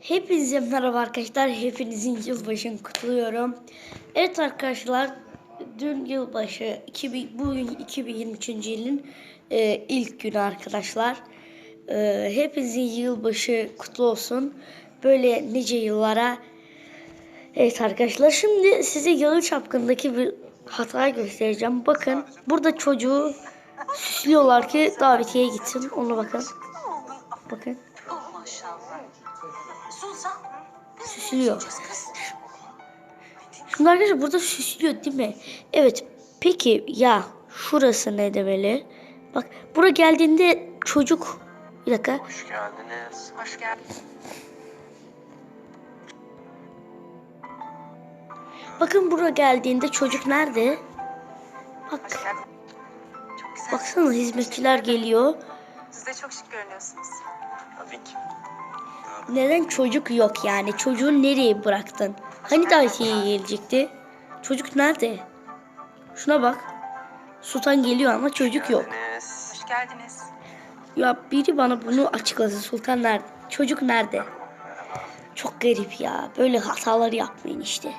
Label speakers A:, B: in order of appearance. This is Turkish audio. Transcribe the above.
A: Hepinize merhaba arkadaşlar. Hepinizin yılbaşını kutluyorum. Evet arkadaşlar. Dün yılbaşı, 2000, bugün 2023. yılın e, ilk günü arkadaşlar. E, hepinizin yılbaşı kutlu olsun. Böyle nice yıllara. Evet arkadaşlar şimdi size Yalı Çapkın'daki bir hata göstereceğim. Bakın burada çocuğu süslüyorlar ki davetiye gitsin. Onu bakın. Bakın.
B: Maşallah. Suzan.
A: Süslüyor. Şimdi arkadaşlar burada süslüyor değil mi? Evet. Peki ya şurası ne demeli? Bak bura geldiğinde çocuk bir dakika.
C: Hoş geldiniz.
B: Hoş geldin.
A: Bakın bura geldiğinde çocuk nerede? Bak baksana hizmetçiler geliyor.
B: Siz de çok şık görünüyorsunuz.
C: Tabii ki.
A: Neden çocuk yok yani? Çocuğu nereye bıraktın? Hani davetiye gelecekti? Çocuk nerede? Şuna bak. Sultan geliyor ama çocuk yok.
C: Geldiniz.
B: Hoş geldiniz.
A: Ya biri bana bunu açıklasın. Sultan nerede? Çocuk nerede? Çok garip ya. Böyle hataları yapmayın işte.